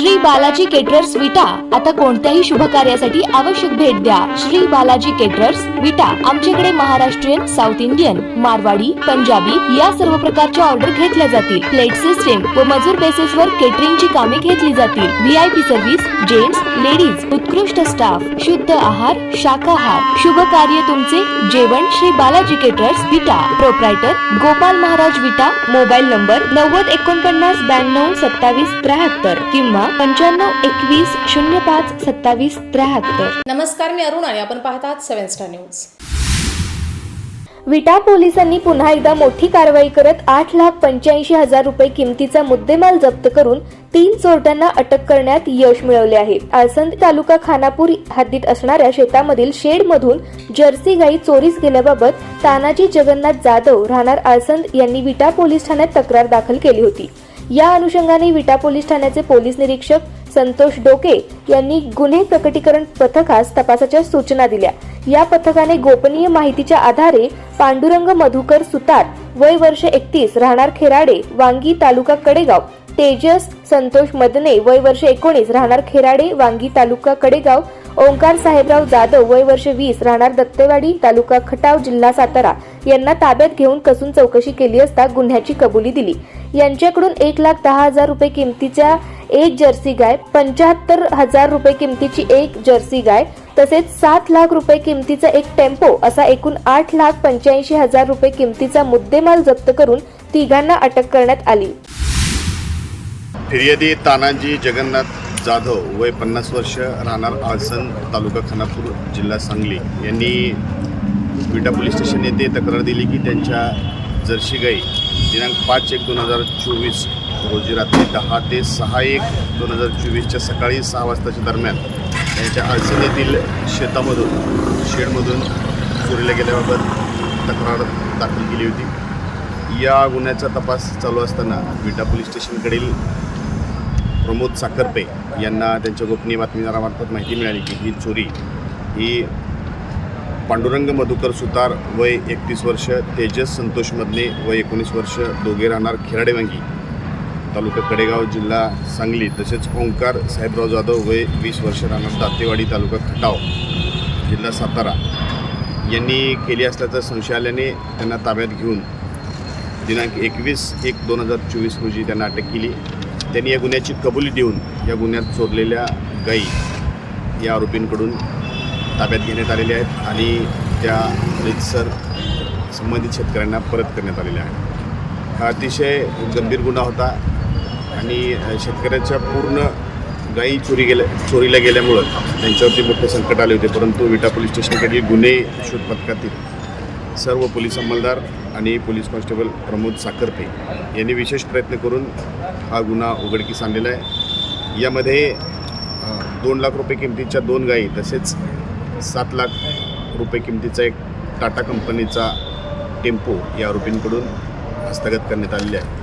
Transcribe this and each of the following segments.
Shri Balaji caterers विटा. आता कोणत्याही शुभ कार्यासाठी आवश्यक भेट द्या. श्री बालाजी केटरर्स विटा. आमच्याकडे महाराष्ट्रीयन साऊथ इंडियन मारवाडी पंजाबी या सर्व प्रकारच्या ऑर्डर घेतल्या जातील. प्लेट सिस्टीम व मजूर बेसिस वर केटरिंगची कामे घेतली जातील. व्हीआयपी सर्व्हिस जेंट्स लेडीज उत्कृष्ट स्टाफ शुद्ध आहार शाकाहार. शुभ कार्य तुमचे. जेवण Shri Balaji caterers Vita. Proprietor Gopal Maharaj Vita. Mobile number नव्वद एकोणपन्नास ब्याण्णव सत्तावीस त्र्याहत्तर. किंवा पंच्याण्णव एकवीस शून्य पाच सत्तावीस त्र्याहत्तर. नमस्कार मी अरुण आणि आपण पाहतात सेव्हन स्टार न्यूज. विटा पोलिसांनी पुन्हा एकदा मोठी कारवाई करत आठ लाख पंच्याऐंशी हजार रुपये किमतीचा मुद्देमाल जप्त करून तीन चोरट्यांना अटक करण्यात यश मिळवले आहे. आळसंद तालुका खानापूर हद्दीत असणाऱ्या शेतामधील शेडमधून जर्सी गाई चोरीस गेल्याबाबत तानाजी जगन्नाथ जाधव राहणार आळसंद यांनी विटा पोलीस ठाण्यात तक्रार दाखल केली होती. या अनुषंगाने विटा पोलीस ठाण्याचे पोलीस निरीक्षक संतोष डोके यांनी गुन्हे प्रकटीकरण पथकास तपासाच्या सूचना दिल्या. या पथकाने गोपनीय माहितीच्या आधारे पांडुरंग मधुकर सुतार वय वर्ष एकतीस राहणार खेराडे वांगी तालुका कडेगाव तेजस संतोष मदने वय वर्ष एकोणीस राहणार खेराडे वांगी तालुका कडेगाव ओंकार साहेबराव जाधव वय वर्ष वीस राहणार दत्तेवाडी तालुका खटाव जिल्हा सातारा यांना ताब्यात घेऊन कसून चौकशी केली असता गुन्ह्याची कबुली दिली. यांच्याकडून एक लाख दहा हजार रुपये किमतीच्या एक जर्सी गाय पंच्याहत्तर हजार रुपये किमतीची एक जर्सी गाय तसेच सात लाख रुपये किमतीचा एक टेम्पो असा एकूण आठ लाख पंच्याऐंशी हजार रुपये किमतीचा मुद्देमाल जप्त करून तिघांना अटक करण्यात आली. फिर्यादी तानाजी जगन्नाथ जाधव वय पन्नास वर्ष राहणार आळसण तालुका खानापूर जिल्हा सांगली. यांनी विटा पोलीस स्टेशन येथे तक्रार दिली की त्यांच्या जर्सी गाई दिनांक पाच एक दोन हजार चोवीस रोजी रात्री दहा ते सहा एक दोन हजार चोवीसच्या सकाळी सहा वाजताच्या दरम्यान त्यांच्या अडचणीतील येथील शेतामधून शेडमधून चोरीला गेल्याबाबत तक्रार दाखल केली होती. या गुन्ह्याचा तपास चालू असताना विटा पोलीस स्टेशनकडील प्रमोद साखरपे यांना त्यांच्या गोपनीय बातमीदारामार्फत माहिती मिळाली की ही चोरी ही पांडुरंग मधुकर सुतार वय एकतीस वर्ष तेजस संतोष मधने वय एकोणीस वर्ष दोघे राहणार खेराडेवांगी. तालुका कडेगाव जिल्हा सांगली तसेच ओंकार साहेबराव जाधव वय वीस वर्ष राहणार दातेवाडी तालुका खटाव जिल्हा सातारा. यांनी केली असल्याचा संशय आल्याने त्यांना ताब्यात घेऊन दिनांक एकवीस एक दोन हजार चोवीस रोजी त्यांना अटक केली. त्यांनी या गुन्ह्याची कबुली देऊन या गुन्ह्यात चोरलेल्या गाई या आरोपींकडून ताब्यात घेण्यात आलेल्या आहेत आणि त्या रितसर संबंधित शेतकऱ्यांना परत करण्यात आलेल्या आहेत. हा अतिशय गंभीर गुन्हा होता. आणि शेतकऱ्याच्या पूर्ण गायी चोरी गेल्या चोरीला गेल्यामुळं त्यांच्यावरती मोठे संकट आले होते. परंतु विटा पोलीस स्टेशनकडील गुन्हे शोध पथकातील सर्व पोलीस अंमलदार आणि पोलीस कॉन्स्टेबल प्रमोद साखरपे यांनी विशेष प्रयत्न करून हा गुन्हा उघडकीस आणलेला आहे. यामध्ये दोन लाख रुपये किमतीच्या दोन गायी तसेच सात लाख रुपये किमतीचा एक टाटा कंपनीचा टेम्पो या आरोपींकडून हस्तगत करण्यात आलेली आहे.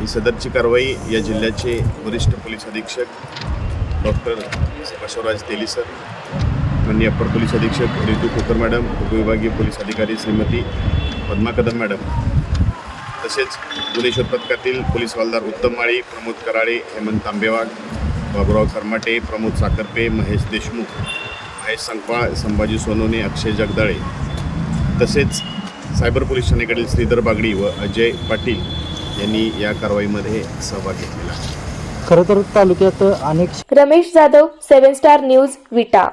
ही सदरची कारवाई या जिल्ह्याचे वरिष्ठ पोलीस अधीक्षक डॉक्टर बसवराज तेली सर माननीय अप्पर पोलीस अधीक्षक रितू कोकर मॅडम उपविभागीय पोलीस अधिकारी श्रीमती पद्मा कदम मॅडम. तसेच गुन्हे शोध पथकातील पोलीस हवालदार उत्तम माळी प्रमोद कराळे हेमंत तांबेवाग बाबुराव खरमाटे प्रमोद साखरपे महेश देशमुख महेश संकवाळ संभाजी सोनोने अक्षय जगदाळे. तसेच सायबर पोलीस ठाणेकडील श्रीधर बागडी व अजय पाटील यांनी या कारवाईमध्ये सहभाग घेतलेला खरं तर तालुक्यात अनेक Ramesh Jadhav seven star news Vita.